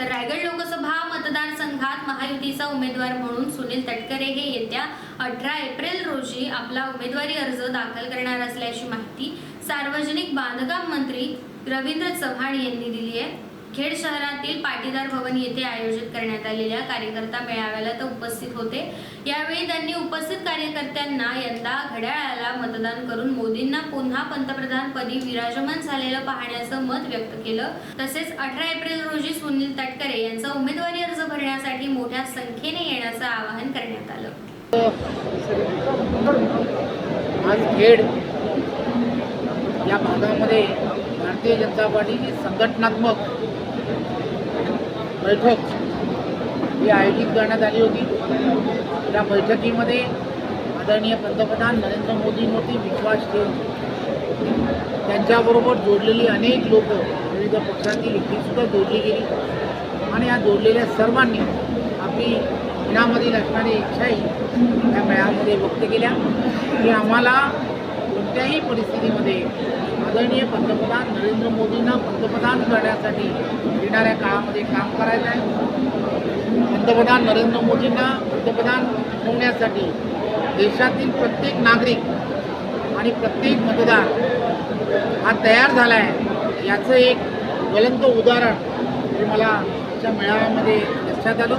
तर रायगड लोकसभा मतदारसंघात महायुतीचा उमेदवार म्हणून सुनील तटकरे हे येत्या अठरा एप्रिल रोजी आपला उमेदवारी अर्ज दाखल करणार असल्याची माहिती सार्वजनिक बांधकाम मंत्री रवींद्र चव्हाण यांनी दिली आहे. खेड शहरातील पाटीदार भवन येथे आयोजित करण्यात आलेल्या कार्यकर्ता मेळाव्याला ते उपस्थित होते. यावेळी त्यांनी उपस्थित कार्यकर्त्यांना यंदा घड्याळाला मतदान करून मोदींना पुन्हा पंतप्रधान पदी विराजमान झालेलं पाहण्याचं मत व्यक्त केलं. तसेच अठरा एप्रिल रोजी सुनील तटकरे यांचा उमेदवारी अर्ज भरण्यासाठी मोठ्या संख्येने येण्याचं आवाहन करण्यात आलं. आज खेड या भागामध्ये भारतीय जनता पार्टीची संघटनात्मक बैठक ही आयोजित करण्यात आली होती. त्या बैठकीमध्ये आदरणीय पंतप्रधान नरेंद्र मोदींवरती विश्वास ठेवून त्यांच्याबरोबर जोडलेली अनेक लोक विविध पक्षांची सुद्धा जोडली गेली. आणि या जोडलेल्या सर्वांनी आपली मनामधील असणारी इच्छाही त्या मेळामध्ये व्यक्त केल्या. की आम्हाला कोणत्याही परिस्थितीमध्ये आदरणीय पंतप्रधान नरेंद्र मोदींना पंतप्रधान करण्यासाठी येणाऱ्या काळामध्ये काम करायचं आहे. पंतप्रधान नरेंद्र मोदींना पंतप्रधान होण्यासाठी देशातील प्रत्येक नागरिक आणि प्रत्येक मतदार हा तयार झाला आहे याचं एक ज्वलंत उदाहरण हे मला आजच्या मेळाव्यामध्ये लक्षात आलं.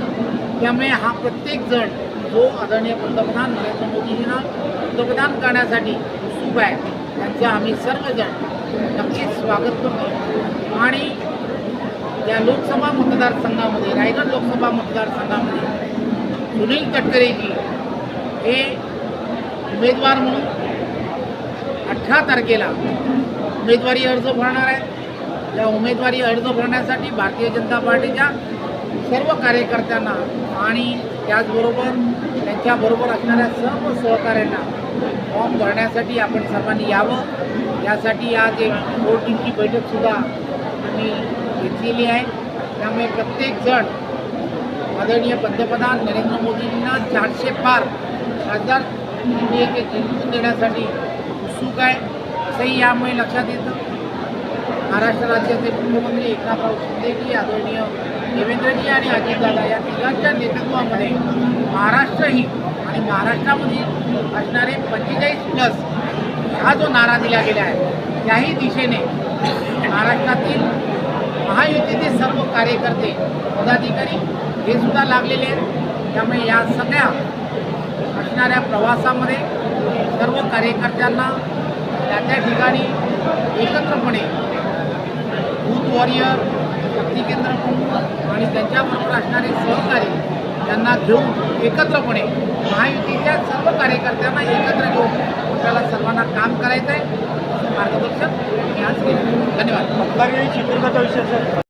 त्यामुळे हा प्रत्येक जण जो आदरणीय पंतप्रधान नरेंद्र मोदींना पंतप्रधान करण्यासाठी उत्सुक आहे त्यांचं आम्ही सर्वजण नक्कीच स्वागत करतो. आणि या लोकसभा मतदारसंघामध्ये रायगड लोकसभा मतदारसंघामध्ये सुनील तटकरेजी हे उमेदवार म्हणून अठरा तारखेला उमेदवारी अर्ज भरणार आहेत. या उमेदवारी अर्ज भरण्यासाठी भारतीय जनता पार्टीच्या सर्व कार्यकर्त्यांना आणि त्याचबरोबर त्यांच्याबरोबर असणाऱ्या सर्व सहकाऱ्यांना फॉर्म भरण्यासाठी आपण सर्वांनी यावं. यासाठी आज एक कोर टीमची बैठकसुद्धा आम्ही घेतलेली आहे. त्यामुळे प्रत्येकजण आदरणीय पंतप्रधान नरेंद्र मोदींना चारशे पार खासदार हे जिंकून देण्यासाठी उत्सुक आहे. असंही यामुळे लक्षात येतं. महाराष्ट्र राज्याचे मुख्यमंत्री एकनाथराव शिंदेजी आदरणीय देवेंद्रजी आणि अजितदादा या तिघांच्या नेतृत्वामध्ये महाराष्ट्रही आणि महाराष्ट्रामध्ये असणारे पंचेचाळीस प्लस हा जो नारा दिला गेला आहे त्याही दिशेने महाराष्ट्रातील महायुतीचे सर्व कार्यकर्ते पदाधिकारी हे सुद्धा लागलेले आहेत. त्यामुळे या सगळ्या असणाऱ्या प्रवासामध्ये सर्व कार्यकर्त्यांना त्या त्या ठिकाणी एकत्रपणे बूथ वॉरियर शक्ती केंद्र प्रमुख आणि त्यांच्याबरोबर असणारे सहकारी त्यांना घेऊन एकत्रपणे महायुतीच्या सर्व कार्यकर्त्यांना एकत्र घेऊन आपल्याला सर्वांना काम करायचं आहे मार्गदर्शन मी आज केलं धन्यवाद मतदार